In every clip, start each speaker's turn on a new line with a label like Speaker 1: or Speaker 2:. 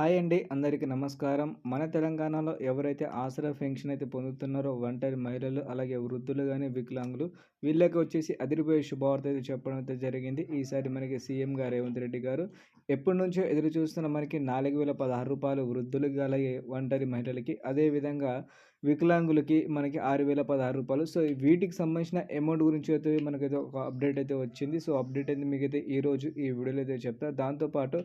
Speaker 1: Hi అండి అందరికీ నమస్కారం. మన తెలంగాణలో ఎవరైతే ఆసరా పెన్షన్ అయితే పొందుతున్నారో ఒంటరి మహిళలు అలాగే వృద్ధులు కానీ వికలాంగులు వీళ్ళకి వచ్చేసి అదిరిపోయే శుభవార్త అయితే చెప్పడం అయితే జరిగింది. ఈసారి మనకి సీఎం గారు రేవంత్ రెడ్డి గారు ఎప్పటి నుంచో ఎదురు చూస్తున్న మనకి నాలుగు వేల పదహారు రూపాయలు వృద్ధులకు అలాగే ఒంటరి మహిళలకి అదేవిధంగా వికలాంగులకి మనకి ఆరు వేల పదహారు రూపాయలు. సో వీటికి సంబంధించిన అమౌంట్ గురించి అయితే మనకైతే ఒక అప్డేట్ అయితే వచ్చింది. సో అప్డేట్ అయితే మీకైతే ఈరోజు ఈ వీడియోలో అయితే చెప్తా. దాంతోపాటు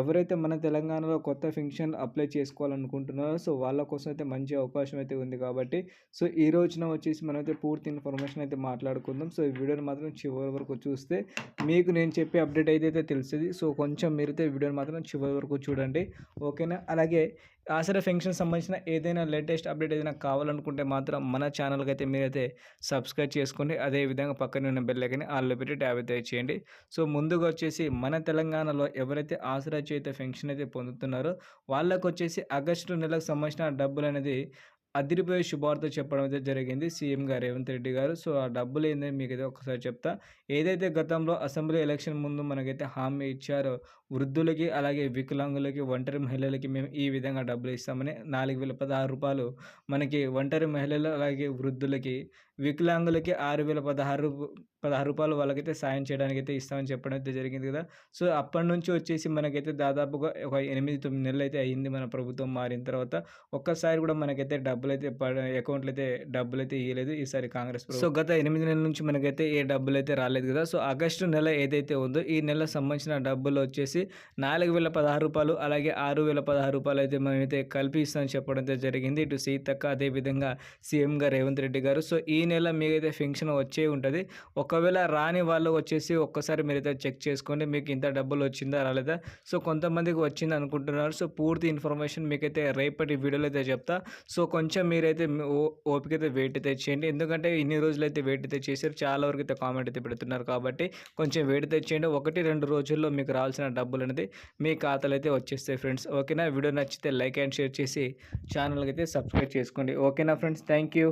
Speaker 1: ఎవరైతే మన తెలంగాణలో కొత్త ఫంక్షన్ అప్లై చేసుకోవాలనుకుంటున్నారో సో వాళ్ళ కోసం అయితే మంచి అవకాశం అయితే ఉంది కాబట్టి సో ఈ రోజున వచ్చేసి మనమైతే పూర్తి ఇన్ఫర్మేషన్ అయితే మాట్లాడుకుందాం. సో ఈ వీడియోని మాత్రం చివరి వరకు చూస్తే మీకు నేను చెప్పే అప్డేట్ అయితే తెలుస్తుంది. సో కొంచెం మీరైతే వీడియోని మాత్రం చివరి వరకు చూడండి. ఓకేనా? అలాగే ఆసరా ఫంక్షన్ సంబంధించిన ఏదైనా లేటెస్ట్ అప్డేట్ ఏదైనా కావాలనుకుంటే మాత్రం మన ఛానల్కి అయితే మీరైతే సబ్స్క్రైబ్ చేసుకోండి అదేవిధంగా పక్కన ఉన్న బెల్ ఐకని ఆల్లో పెట్టి ట్యాబ్ అయితే చేయండి. సో ముందుగా వచ్చేసి మన తెలంగాణలో ఎవరైతే ఆసరా చేత ఫెన్షన్ అయితే పొందుతున్నారో వాళ్ళకు వచ్చేసి ఆగస్టు నెలకు సంబంధించిన డబ్బులు అనేది అదిరిపోయే శుభార్త చెప్పడం అయితే జరిగింది సీఎం గారు రేవంత్ రెడ్డి గారు. సో ఆ డబ్బులు ఏంటంటే మీకు అయితే ఒకసారి చెప్తా. ఏదైతే గతంలో అసెంబ్లీ ఎలక్షన్ ముందు మనకైతే హామీ ఇచ్చారో వృద్ధులకి అలాగే వికలాంగులకి ఒంటరి మహిళలకి మేము ఈ విధంగా డబ్బులు ఇస్తామని నాలుగు వేల పదహారు రూపాయలు మనకి ఒంటరి మహిళలు అలాగే వృద్ధులకి వికలాంగులకి ఆరు వేల పదహారు పదహారు రూపాయలు వాళ్ళకైతే సాయం చేయడానికి అయితే ఇస్తామని చెప్పడం అయితే జరిగింది కదా. సో అప్పటి నుంచి వచ్చేసి మనకైతే దాదాపుగా ఒక ఎనిమిది తొమ్మిది నెలలు అయితే అయ్యింది మన ప్రభుత్వం మారిన తర్వాత. ఒక్కసారి కూడా మనకైతే డబ్బులు అయితే అకౌంట్లు అయితే డబ్బులు అయితే ఇవ్వలేదు ఈసారి కాంగ్రెస్ సో గత ఎనిమిది నెలల నుంచి మనకైతే ఏ డబ్బులు అయితే రాలేదు కదా. సో ఆగస్టు నెల ఏదైతే ఉందో ఈ నెల సంబంధించిన డబ్బులు వచ్చేసి నాలుగు వేల పదహారు రూపాయలు అలాగే ఆరు వేల పదహారు రూపాయలు అయితే మనమైతే కలిపి ఇస్తామని చెప్పడం అయితే జరిగింది. ఇటు సీతక్క అదేవిధంగా సీఎం గారు రేవంత్ రెడ్డి గారు. సో ఈ నెల మీకైతే ఫంక్షన్ వచ్చే ఉంటుంది. ఒకవేళ రాని వాళ్ళు వచ్చేసి ఒక్కసారి మీరైతే చెక్ చేసుకోండి మీకు ఇంత డబ్బులు వచ్చిందా రాలేదా. సో కొంతమందికి వచ్చింది అనుకుంటున్నారు. సో పూర్తి ఇన్ఫర్మేషన్ మీకైతే రేపటి వీడియోలో అయితే చెప్తా. సో కొంచెం మీరైతే ఓపిక అయితే వెయిట్ అయితే చేయండి. ఎందుకంటే ఇన్ని రోజులు అయితే వెయిట్ అయితే చేశారు. చాలా వరకు అయితే కామెంట్ అయితే పెడుతున్నారు కాబట్టి కొంచెం వెయిట్ అయితే చేయండి. ఒకటి రెండు రోజుల్లో మీకు రావాల్సిన డబ్బులు అనేది మీ ఖాతాలు అయితే వచ్చేస్తాయి ఫ్రెండ్స్. ఓకేనా? వీడియో నచ్చితే లైక్ అండ్ షేర్ చేసి ఛానల్కి అయితే సబ్స్క్రైబ్ చేసుకోండి. ఓకేనా ఫ్రెండ్స్? Thank you.